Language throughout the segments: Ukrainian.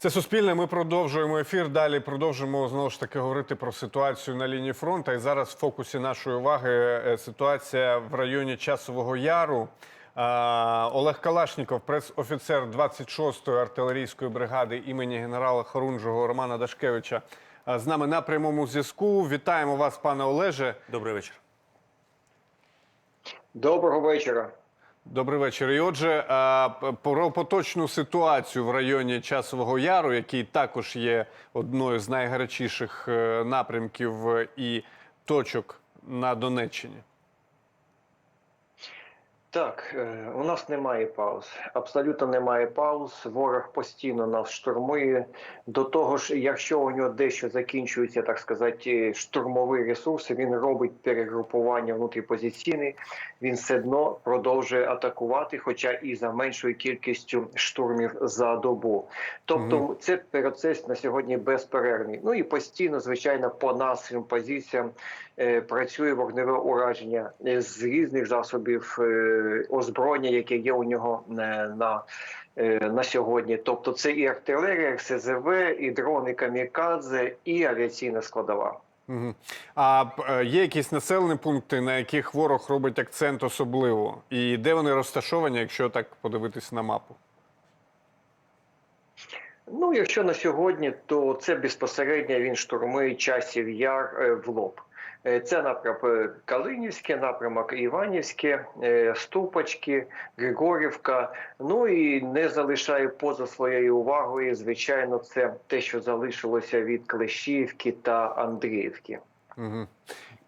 Це суспільне. Ми продовжуємо ефір. Далі продовжимо знову ж таки говорити про ситуацію на лінії фронту. І зараз в фокусі нашої уваги е, ситуація в районі Часового Яру. Олег Калашніков, прес-офіцер 26-ї артилерійської бригади імені генерала Хорунжого Романа Дашкевича, з нами на прямому зв'язку. Вітаємо вас, пане Олеже. Добрий вечір. Доброго вечора. Добрий вечір. І отже, про поточну ситуацію в районі Часового Яру, який також є одною з найгарячіших е, напрямків е, і точок на Донеччині. Так, е, у нас немає пауз. Абсолютно немає пауз. Ворог постійно нас штурмує. До того ж, якщо у нього дещо закінчується, так сказати, штурмовий ресурс, він робить перегрупування внутріпозиційне, він все одно продовжує атакувати, хоча і за меншою кількістю штурмів за добу. Тобто, це процес на сьогодні безперервний. Ну і постійно, звичайно, по нашим позиціям е, працює вогневе ураження е, з різних засобів е, озброєння, яке є у нього е, на, е, на сьогодні. Тобто, це і артилерія, і СЗВ, і дрони камікадзе, і авіаційна складова. Мгм. А е, є якісь населені пункти, на яких ворог робить акцент особливо? І де вони розташовані, якщо так подивитися на мапу? Ну, якщо на сьогодні, то це безпосередньо він штурмує часів яр е, в лоб. Е, Це напрямок е, Калинівське, напрямок Іванівське, е, Ступочки, Григорівка. Ну і не залишає поза своєю увагою. Звичайно, це те, що залишилося від Клещівки та Андріївки. Угу.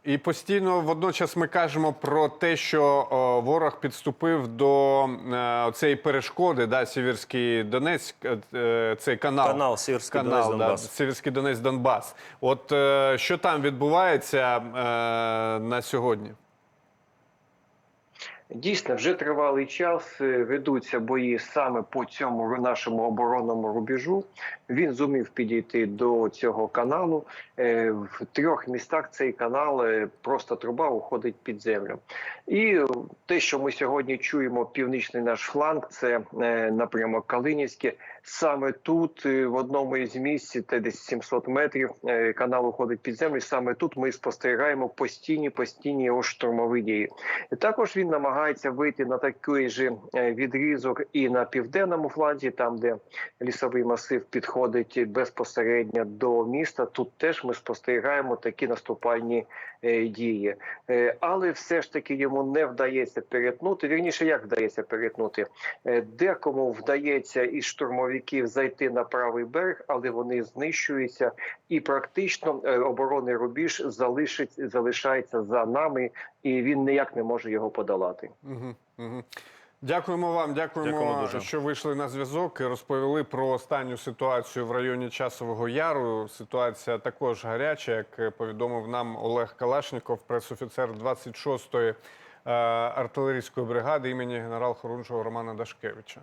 І постійно водночас ми кажемо про те, що о, ворог підступив до о, цієї перешкоди, да, Сіверський Донець, е, е, цей канал. Канал Сіверський канал, Донець, да, Донбас. Сіверський Донець Донбас. От е, що там відбувається е, на сьогодні? Дійсно, вже тривалий час е, ведуться бої саме по цьому нашому оборонному рубежу. Він зумів підійти до цього каналу. Е, В трьох містах цей канал е, просто труба уходить під землю. І те, що ми сьогодні чуємо, північний наш фланг, це напрямок Калинівське. Саме тут, в одному із місць, де десь 700 метрів, канал уходить під землю. Саме тут ми спостерігаємо постійні постійні штурмові дії. Також він намагається вийти на такий же е, відрізок і на південному фланзі, там де лісовий масив підходить безпосередньо до міста. Тут теж ми спостерігаємо такі наступальні е, дії, Е, але все ж таки йому не вдається перетнути. Вірніше, як вдається перетнути? Декому вдається із штурмовиків зайти на правий берег, але вони знищуються, і практично оборонний рубіж залишить, залишається за нами, і він ніяк не може його подолати. Угу, угу. Дякуємо вам, дякуємо, Дякуємо дуже. що вийшли на зв'язок і розповіли про останню ситуацію в районі Часового Яру. Ситуація також гаряча, як повідомив нам Олег Калашніков, пресофіцер 26-ї е, артилерійської бригади імені генерал Хорунжого Романа Дашкевича.